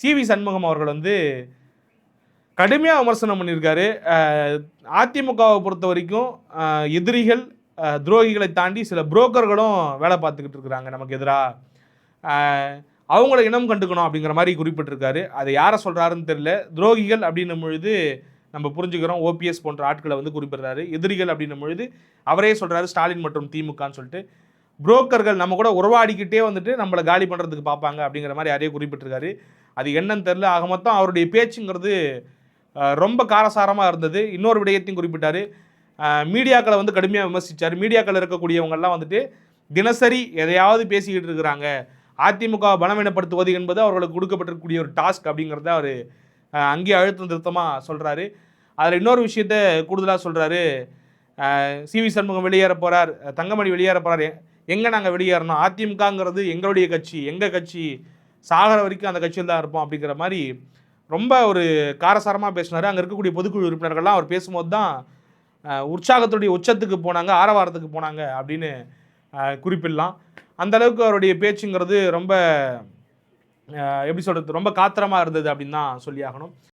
C V Shanmugam அவர்கள் வந்து கடுமையாக விமர்சனம் பண்ணியிருக்காரு. அதிமுகவை பொறுத்த வரைக்கும் எதிரிகள் துரோகிகளை தாண்டி சில புரோக்கர்களும் வேலை பார்த்துக்கிட்டு இருக்கிறாங்க நமக்கு எதிராக அவங்கள இனம் கண்டுக்கணும் அப்படிங்கிற மாதிரி குறிப்பிட்டிருக்காரு. அதை யாரை சொல்கிறாருன்னு தெரியல. துரோகிகள் அப்படின்னும் பொழுது நம்ம புரிஞ்சுக்கிறோம். ஓபிஎஸ் போன்ற ஆட்களை வந்து குறிப்பிடுறாரு. எதிரிகள் அப்படின்னும் பொழுது அவரே சொல்கிறாரு ஸ்டாலின் மற்றும் திமுகன்னு சொல்லிட்டு. புரோக்கர்கள் நம்ம கூட உறவாடிக்கிட்டே வந்துட்டு நம்மளை காலி பண்ணுறதுக்கு பார்ப்பாங்க அப்படிங்கிற மாதிரி யாரையே குறிப்பிட்டிருக்காரு. அது என்னன்னு தெரில ஆக மொத்தம் அவருடைய பேச்சுங்கிறது ரொம்ப காரசாரமாக இருந்தது. இன்னொரு விடயத்தையும் குறிப்பிட்டார். மீடியாக்களை வந்து கடுமையாக விமர்சித்தார் மீடியாக்கள் இருக்கக்கூடியவங்கெல்லாம் வந்துட்டு தினசரி எதையாவது பேசிக்கிட்டு இருக்கிறாங்க. அதிமுக பலவீனப்படுத்துவது என்பது அவர்களுக்கு கொடுக்கப்பட்டிருக்கக்கூடிய ஒரு டாஸ்க் அப்படிங்கிறத அவர் அங்கேயே அழுத்தம் திருத்தமாக சொல்கிறாரு அதில் இன்னொரு விஷயத்த கூடுதலாக சொல்கிறாரு சி வி சண்முகம் வெளியேற போகிறார் தங்கமணி வெளியேற போகிறார் எங்கே நாங்கள் வெளியேறணும்? அதிமுகங்கிறது எங்களுடைய கட்சி. எங்கள் கட்சி? சாகர வரைக்கும் அந்த கட்சியில் தான் இருப்போம் அப்படிங்கிற மாதிரி ரொம்ப ஒரு காரசாரமாக பேசினார். அங்கே இருக்கக்கூடிய பொதுக்குழு உறுப்பினர்கள்லாம் அவர் பேசும்போது தான் உற்சாகத்துடைய உச்சத்துக்கு போனாங்க ஆரவாரத்துக்கு போனாங்க அப்படின்னு குறிப்பிடலாம். அந்த அளவுக்கு அவருடைய பேச்சுங்கிறது ரொம்ப எப்படி சொல்கிறது ரொம்ப காத்திரமாக இருந்தது அப்படின்னு தான் சொல்லி ஆகணும்.